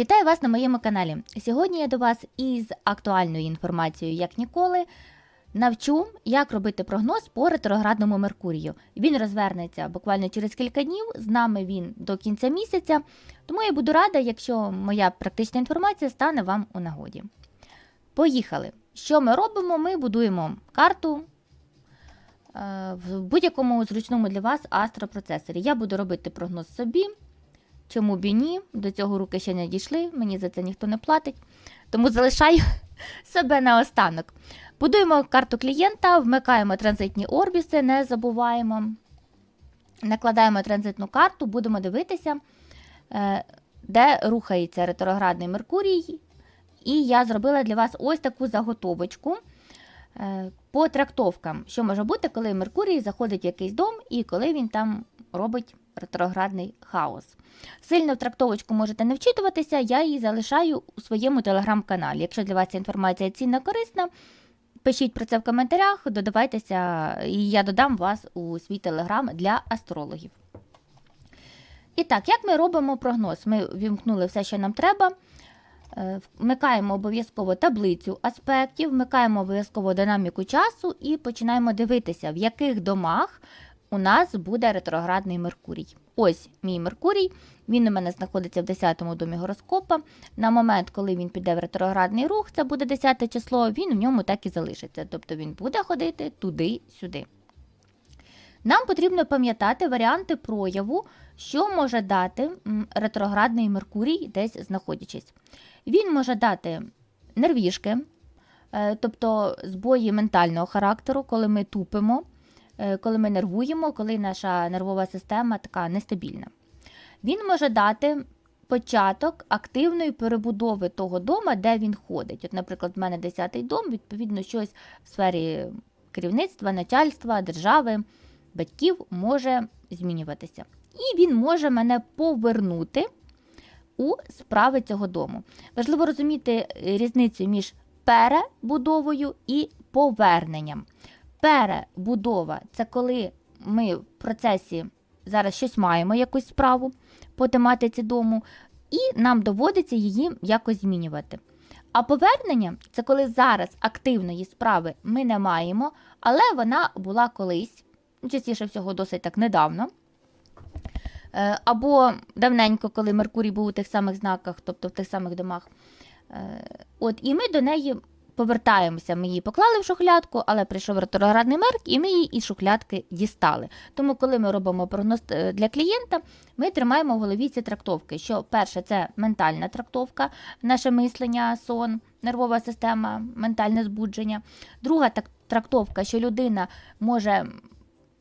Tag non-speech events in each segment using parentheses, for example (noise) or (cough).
Вітаю вас на моєму каналі. Сьогодні я до вас із актуальною інформацією, як ніколи, навчу, як робити прогноз по ретроградному Меркурію. Він розвернеться буквально через кілька днів. З нами він до кінця місяця. Тому я буду рада, якщо моя практична інформація стане вам у нагоді. Поїхали! Що ми робимо? Ми будуємо карту. е, В будь-якому зручному для вас астропроцесорі. Я буду робити прогноз собі, Чому б і ні? До цього руки ще не дійшли, мені за це ніхто не платить. Тому залишаю (laughs) себе на останок. Будуємо карту клієнта, вмикаємо транзитні орбіси, не забуваємо. Накладаємо транзитну карту, будемо дивитися, е, де рухається ретроградний Меркурій. І я зробила для вас ось таку заготовочку е, по трактовкам, що може бути, коли Меркурій заходить в якийсь дом і коли він там робить ретроградний хаос. Сильно в трактовочку можете не вчитуватися, я її залишаю у своєму телеграм-каналі. Якщо для вас ця інформація цінна корисна, пишіть про це в коментарях, додавайтеся, і я додам вас у свій телеграм для астрологів. І так, як ми робимо прогноз? Ми вімкнули все, що нам треба. Е, Вмикаємо обов'язково таблицю аспектів, вмикаємо обов'язково динаміку часу і починаємо дивитися, в яких домах у нас буде ретроградний Меркурій. Ось мій Меркурій, він у мене знаходиться в 10-му домі гороскопа. На момент, коли він піде в ретроградний рух, це буде 10 число, він в ньому так і залишиться. Тобто він буде ходити туди-сюди. Нам потрібно пам'ятати варіанти прояву, що може дати ретроградний Меркурій, десь знаходячись. Він може дати нервішки, е, тобто збої ментального характеру, коли ми тупимо, коли ми нервуємо, коли наша нервова система така нестабільна. Він може дати початок активної перебудови того дома, де він ходить. От, наприклад, в мене 10-й дом, відповідно, щось в сфері керівництва, начальства, держави, батьків може змінюватися. І він може мене повернути у справи цього дому. Важливо розуміти е, різницю між перебудовою і поверненням. Перебудова це коли ми в процесі зараз щось маємо, якусь справу по тематиці дому, і нам доводиться її якось змінювати. А повернення це коли зараз активної справи ми не маємо, але вона була колись, частіше всього, досить так недавно. Е, Або давненько, коли Меркурій був у тих самих знаках, тобто в тих самих домах. Е, От, і ми до неї повертаємося. Ми її поклали в шухлядку, але прийшов ретроградний мерк, і ми її із шухлядки дістали. Тому, коли ми робимо прогноз е, для клієнта, ми тримаємо в голові ці трактовки. Що перше, це ментальна трактовка, наше мислення, сон, нервова система, ментальне збудження. Друга трактовка, що людина може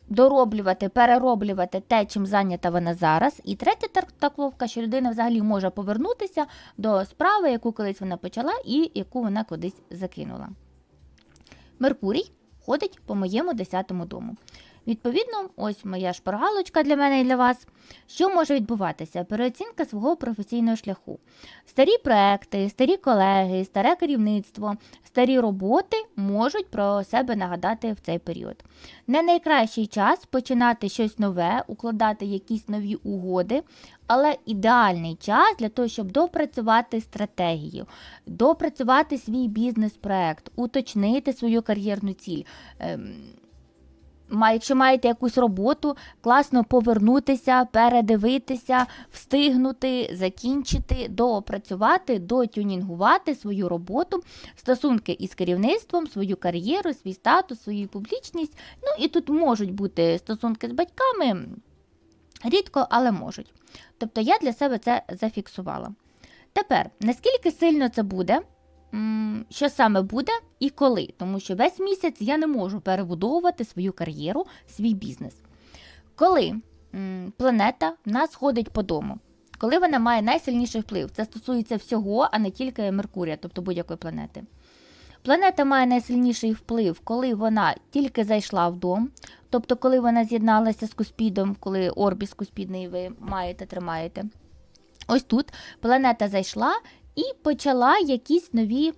дороблювати, перероблювати те, чим зайнята вона зараз. І третя трактовка, що людина взагалі може повернутися до справи, яку колись вона почала і яку вона кудись закинула. Меркурій ходить по моєму 10-му дому. Відповідно, ось моя шпаргалочка для мене і для вас. Що може відбуватися? Переоцінка свого професійного шляху. Старі проекти, старі колеги, старе керівництво, старі роботи можуть про себе нагадати в цей період. Не найкращий час починати щось нове, укладати якісь нові угоди, але ідеальний час для того, щоб допрацювати стратегію, допрацювати свій бізнес-проект, уточнити свою кар'єрну ціль. Якщо маєте якусь роботу, класно повернутися, передивитися, встигнути, закінчити, доопрацювати, дотюнінгувати свою роботу, стосунки із керівництвом, свою кар'єру, свій статус, свою публічність. Ну і тут можуть бути стосунки з батьками, рідко, але можуть. Тобто я для себе це зафіксувала. Тепер, наскільки сильно це буде, що саме буде і коли, тому що весь місяць я не можу перебудовувати свою кар'єру, свій бізнес. Коли планета в нас ходить по дому, коли вона має найсильніший вплив, це стосується всього, а не тільки Меркурія, тобто будь-якої планети. Планета має найсильніший вплив, коли вона тільки зайшла в дом, тобто коли вона з'єдналася з Куспідом, коли орбіс Куспідний ви маєте, тримаєте. Ось тут планета зайшла і почала якісь нові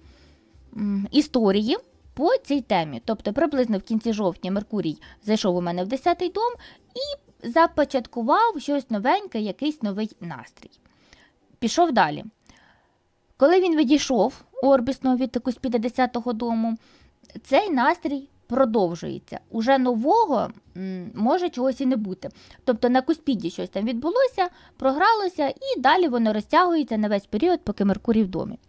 історії по цій темі. Тобто, приблизно в кінці жовтня Меркурій зайшов у мене в 10-й дом і започаткував щось новеньке, якийсь новий настрій. Пішов далі. Коли він відійшов орбісного відтоку з 50-го дому, цей настрій продовжується. Уже нового може чогось і не бути. Тобто на Куспіді щось там відбулося, програлося, і далі воно розтягується на весь період, поки Меркурій в домі.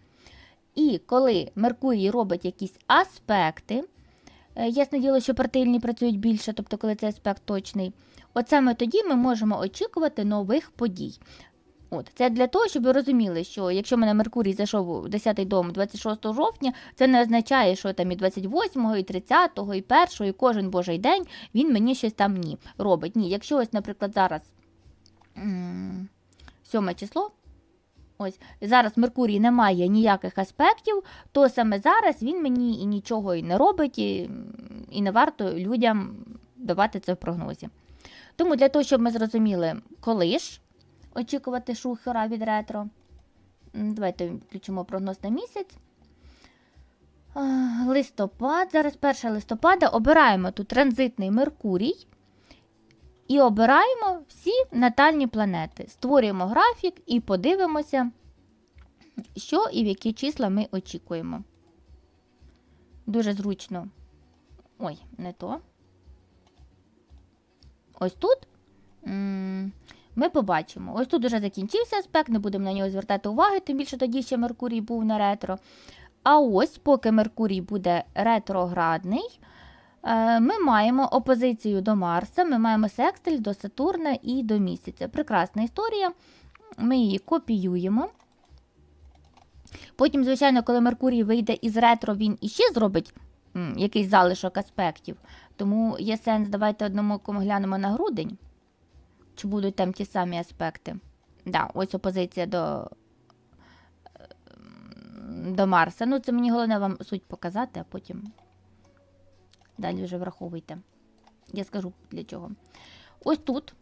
І коли Меркурій робить якісь аспекти, е, ясне діло, що партильні працюють більше, тобто коли цей аспект точний, от саме тоді ми можемо очікувати нових подій. От, це для того, щоб ви розуміли, що якщо мене Меркурій зайшов у 10-й дом 26 жовтня, це не означає, що там і 28-го, і 30-го, і 1-го, і кожен божий день він мені щось там ні робить. Ні, якщо ось, наприклад, зараз 7 число, ось зараз Меркурій не має ніяких аспектів, то саме зараз він мені і нічого і не робить, і, і не варто людям давати це в прогнозі. Тому для того, щоб ми зрозуміли, коли ж очікувати шухера від ретро. Давайте включимо прогноз на місяць. Листопад, зараз 1 листопада. Обираємо тут транзитний Меркурій і обираємо всі натальні планети. Створюємо графік і подивимося, що і в які числа ми очікуємо. Дуже зручно. Ой, не то. Ось тут. ми побачимо. Ось тут вже закінчився аспект, не будемо на нього звертати уваги, тим більше тоді ще Меркурій був на ретро. А ось, поки Меркурій буде ретроградний, ми маємо опозицію до Марса, ми маємо секстиль до Сатурна і до місяця. Прекрасна історія. Ми її копіюємо. Потім, звичайно, коли Меркурій вийде із ретро, він іще зробить якийсь залишок аспектів. Тому є сенс, давайте одному оком глянемо на грудень. Чи будуть там ті самі аспекти? Да, ось опозиція до, ем, до Марса. Ну, це мені головне вам суть показати, а потім далі вже враховуйте. Я скажу для чого. Ось тут,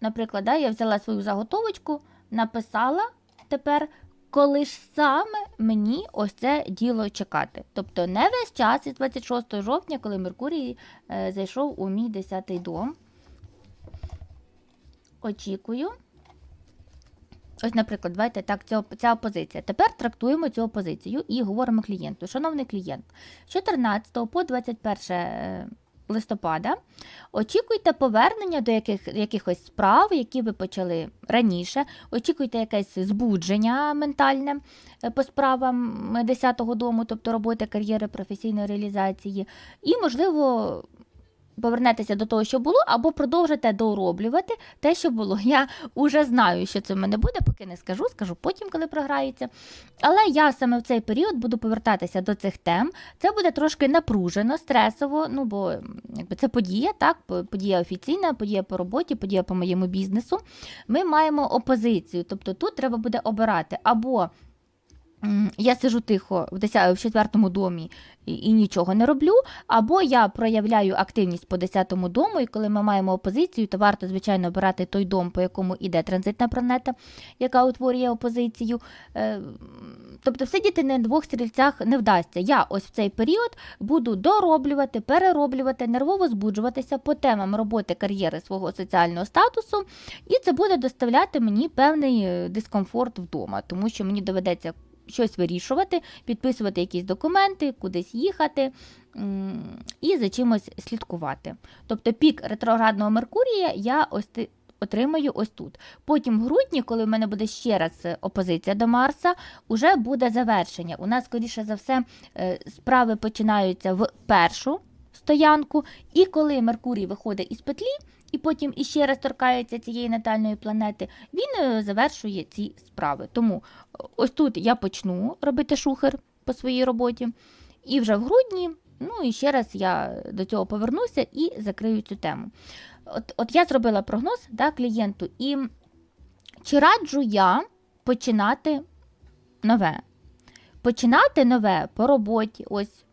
наприклад, да, я взяла свою заготовочку, написала тепер, коли ж саме мені ось це діло чекати. Тобто не весь час із 26 жовтня, коли Меркурій е, зайшов у мій 10-й дом очікую. Ось, наприклад, давайте так, ця, ця опозиція. Тепер трактуємо цю опозицію і говоримо клієнту. Шановний клієнт, з 14 по 21 е, листопада очікуйте повернення до яких, якихось справ, які ви почали раніше. Очікуйте якесь збудження ментальне е, по справам 10-го дому, тобто роботи, кар'єри, професійної реалізації. І, можливо, повернетеся до того, що було, або продовжите дороблювати те, що було. (laughs) Я вже знаю, що це в мене буде, поки не скажу, скажу потім, коли програється. Але я саме в цей період буду повертатися до цих тем. Це буде трошки напружено, стресово, ну бо якби це подія, так, подія офіційна, подія по роботі, подія по моєму бізнесу. Ми маємо опозицію, тобто тут треба буде обирати або. Я сижу тихо в 10, в четвертому домі і, і нічого не роблю, або я проявляю активність по 10-му дому, і коли ми маємо опозицію, то варто, звичайно, обирати той дом, по якому йде транзитна планета, яка утворює опозицію. Е, Тобто сидіти на двох стрільцях не вдасться. Я ось в цей період буду дороблювати, перероблювати, нервово збуджуватися по темам роботи кар'єри свого соціального статусу, і це буде доставляти мені певний е, дискомфорт вдома, тому що мені доведеться щось вирішувати, підписувати якісь документи, кудись їхати і за чимось слідкувати. Тобто пік ретроградного Меркурія я ось отримаю ось тут. Потім в грудні, коли в мене буде ще раз е, опозиція до Марса, уже буде завершення. У нас, скоріше за все, е, справи починаються в першу стоянку, і коли Меркурій виходить із петлі, і потім іще раз торкається цієї натальної планети, він е, завершує ці справи. Тому е, ось тут я почну робити шухер по своїй роботі, і вже в грудні, ну і ще раз я до цього повернуся і закрию цю тему. От, от я зробила прогноз да, клієнту, і чи раджу я починати нове? Починати нове по роботі, ось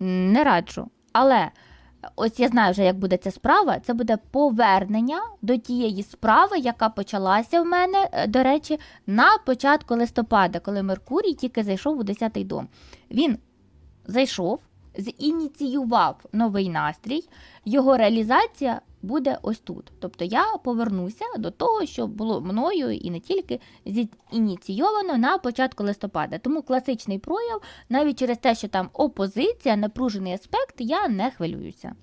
не раджу. Але ось я знаю вже, як буде ця справа. Це буде повернення до тієї справи, яка почалася в мене, е, до речі, на початку листопада, коли Меркурій тільки зайшов у 10-й дом. Він зайшов, зініціював новий настрій, його реалізація буде ось тут. Тобто я повернуся до того, що було мною і не тільки зі- ініційовано на початку листопада. Тому класичний прояв, навіть через те, що там опозиція, напружений аспект, я не хвилююся.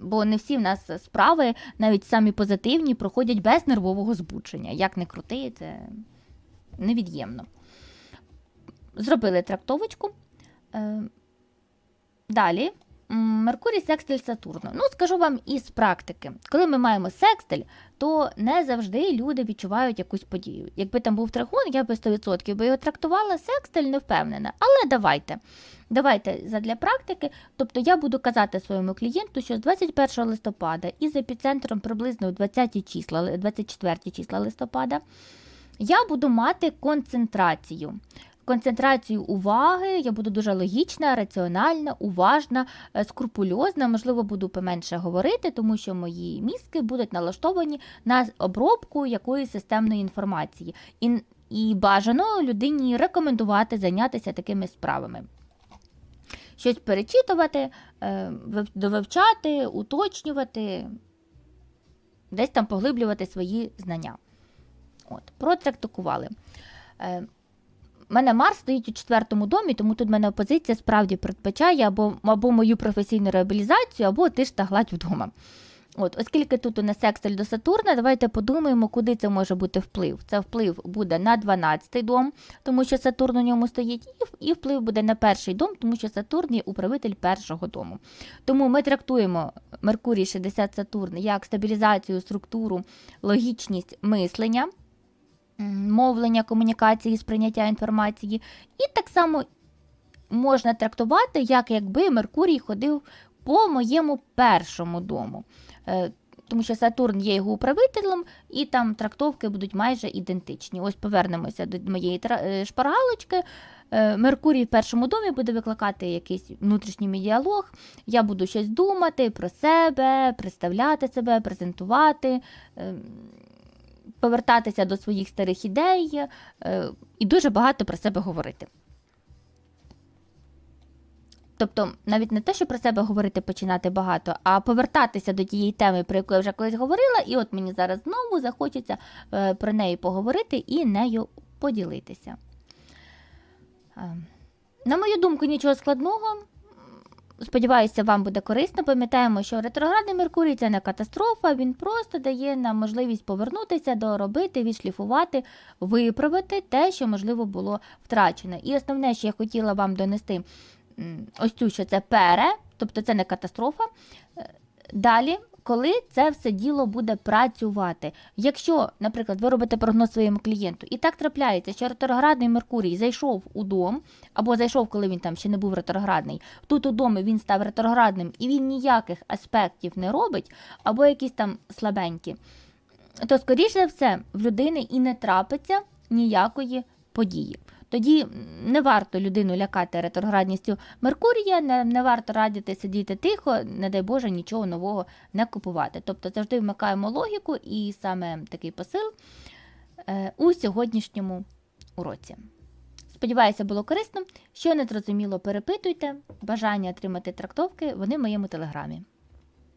Бо не всі в нас справи, навіть самі позитивні, проходять без нервового збудження. Як не крути, це невід'ємно. Зробили трактовочку. Е, Далі. Меркурій секстиль Сатурну. Ну, скажу вам із практики. Коли ми маємо секстиль, то не завжди люди відчувають якусь подію. Якби там був тригон, я би 100% би його трактувала, секстиль не впевнена. Але давайте. Давайте задля практики. Тобто я буду казати своєму клієнту, що з 21 листопада і з епіцентром приблизно 20 числа, 24 числа листопада я буду мати концентрацію. Концентрацію уваги, я буду дуже логічна, раціональна, уважна, е, скрупульозна. Можливо, буду поменше говорити, тому що мої мізки будуть налаштовані на обробку якоїсь системної інформації. І, і бажано людині рекомендувати зайнятися такими справами. Щось перечитувати, е, довивчати, уточнювати, десь там поглиблювати свої знання. От, протрактикували. У мене Марс стоїть у четвертому домі, тому тут в мене опозиція справді передбачає або, або мою професійну реабілізацію, або ти ж та гладь вдома. От, оскільки тут у нас секстиль до Сатурна, давайте подумаємо, куди це може бути вплив. Це вплив буде на 12-й дом, тому що Сатурн у ньому стоїть, і, вплив буде на перший дом, тому що Сатурн є управитель першого дому. Тому ми трактуємо Меркурій 60 Сатурн як стабілізацію, структуру, логічність мислення мовлення, комунікації, сприйняття інформації. І так само можна трактувати, як якби Меркурій ходив по моєму першому дому. Е, Тому що Сатурн є його управителем, і там трактовки будуть майже ідентичні. Ось повернемося до моєї е, шпаргалочки. Е, Меркурій в першому домі буде викликати якийсь внутрішній мій діалог. Я буду щось думати про себе, представляти себе, презентувати. Повертатися до своїх старих ідей е, і дуже багато про себе говорити. Тобто, навіть не те, що про себе говорити починати багато, а повертатися до тієї теми, про яку я вже колись говорила, і от мені зараз знову захочеться е, про неї поговорити і нею поділитися. Е, На мою думку, нічого складного. Сподіваюся, вам буде корисно. Пам'ятаємо, що ретроградний Меркурій це не катастрофа, він просто дає нам можливість повернутися, доробити, відшліфувати, виправити те, що можливо було втрачено. І основне, що я хотіла вам донести, ось цю, що це пере, тобто це не катастрофа. Е, Далі, коли це все діло буде працювати. Якщо, наприклад, ви робите прогноз своєму клієнту, і так трапляється, що ретроградний Меркурій зайшов у дом, або зайшов, коли він там ще не був ретроградний, тут у домі він став ретроградним і він ніяких аспектів не робить, або якісь там слабенькі, то, скоріш за все, в людини і не трапиться ніякої події. Тоді не варто людину лякати ретроградністю Меркурія, не, не варто радити сидіти тихо, не дай Боже, нічого нового не купувати. Тобто завжди вмикаємо логіку і саме такий посил е, у сьогоднішньому уроці. Сподіваюся, було корисно. Що не зрозуміло, перепитуйте. Бажання отримати трактовки, вони в моєму телеграмі.